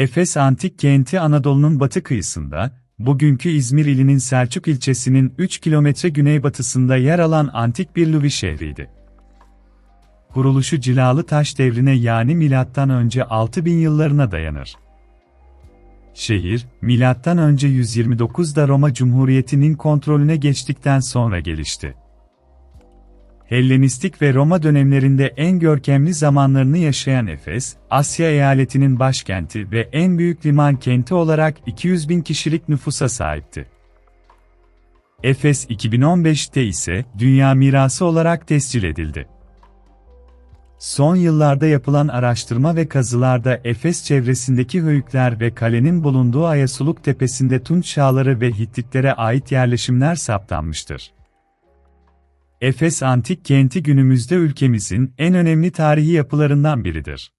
Efes Antik Kenti Anadolu'nun batı kıyısında, bugünkü İzmir ilinin Selçuk ilçesinin 3 kilometre güneybatısında yer alan antik bir Luvi şehriydi. Kuruluşu cilalı taş devrine yani önce 6000 yıllarına dayanır. Şehir, önce 129'da Roma Cumhuriyeti'nin kontrolüne geçtikten sonra gelişti. Hellenistik ve Roma dönemlerinde en görkemli zamanlarını yaşayan Efes, Asya eyaletinin başkenti ve en büyük liman kenti olarak 200 bin kişilik nüfusa sahipti. Efes 2015'te ise Dünya Mirası olarak tescil edildi. Son yıllarda yapılan araştırma ve kazılarda Efes çevresindeki höyükler ve kalenin bulunduğu Ayasuluk tepesinde Tunç çağları ve Hittitlere ait yerleşimler saptanmıştır. Efes antik kenti günümüzde ülkemizin en önemli tarihi yapılarından biridir.